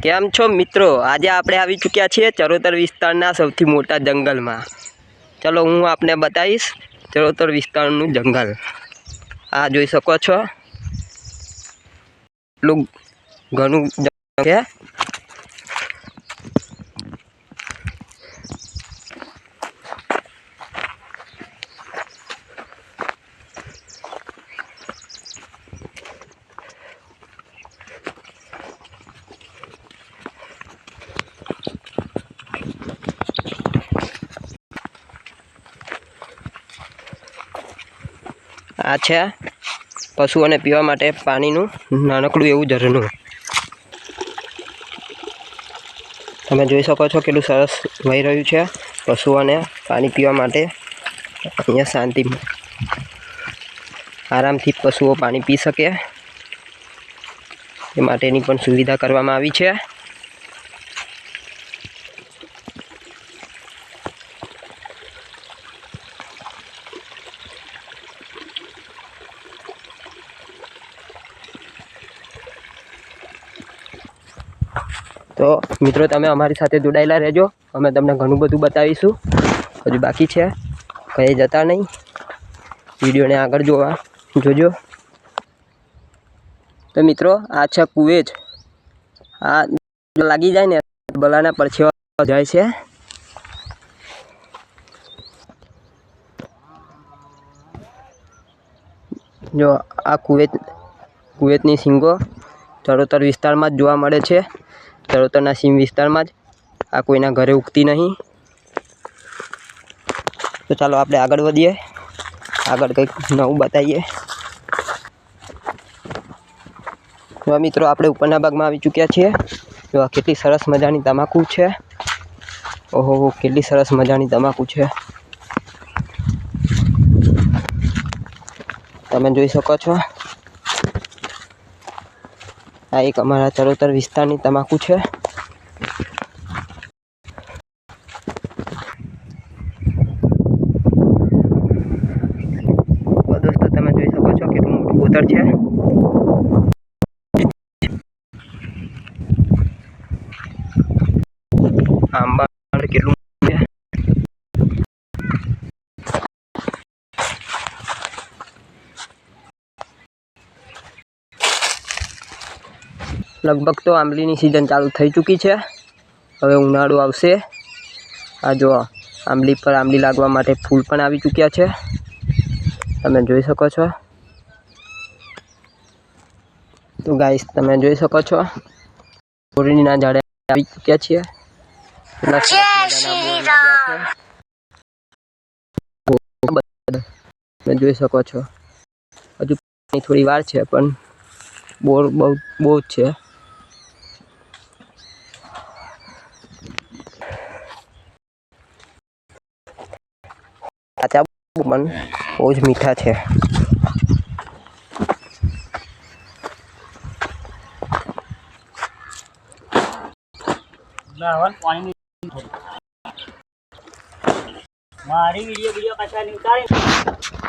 કેમ છો મિત્રો? આજે આપણે આવી ચૂક્યા છીએ ચરોતર વિસ્તારના સૌથી મોટા જંગલમાં. ચલો હું આપને બતાવીશ ચરોતર વિસ્તારનું જંગલ. આ જોઈ શકો છો. એટલું ઘણું છે આ છે પશુઓને પીવા માટે પાણીનું નાનકડું એવું ઝરણું. તમે જોઈ શકો છો કેટલું સરસ વહી રહ્યું છે પશુઓને પાણી પીવા માટે. અહીંયા શાંતિ આરામથી પશુઓ પાણી પી શકે. એ માટેની પણ સુવિધા કરવામાં આવી છે. તો મિત્રો, તમે અમારી સાથે જોડાયેલા રહેજો. અમે તમને ઘણું બધું બતાવીશું. હજુ બાકી છે. કંઈ જતા નહીં. વિડીયોને આગળ જોવા જોજો. તો મિત્રો, આ છે કુવેજ. આ લાગી જાય ને, બલાના પરછેવા જાય છે. જો આ કુવેત, કુવેતની સિંગો ચરોતર વિસ્તારમાં જ જોવા મળે છે. ચરોતરના સીમ વિસ્તારમાં જ આ કોઈના ઘરે ઉગતી નહીં. તો ચાલો આપણે આગળ વધીએ. આગળ કંઈક નવું બતાવીએ. તો મિત્રો આપણે ઉપરના ભાગમાં આવી ચૂક્યા છીએ. જો આ કેટલી સરસ મજાની તમાકુ છે. ઓહો, કેટલી સરસ મજાની તમાકુ છે. તમે જોઈ શકો છો. આ એક અમારા ચરોતર વિસ્તારની તમાકુ છે. દોસ્તો, તમે જોઈ શકો છો કેટલું મોટું કોતર છે. આંબા કેટલું લગભગ તો આંબલીની સિઝન ચાલુ થઈ ચૂકી છે. હવે ઉનાળો આવશે. આ જો આંબલી પર આંબલી લાગવા માટે ફૂલ પણ આવી ચૂક્યા છે. તમે જોઈ શકો છો. તો ગાઈસ તમે જોઈ શકો છો. બોરીના ઝાડે આવી ચૂક્યા છીએ. તમે જોઈ શકો છો. હજુ થોડી વાર છે પણ બોર બહુ બહુ જ છે. પણ બહુ જ મીઠા છે. મારી વીડિયો વીડિયો નહીં ઉતારી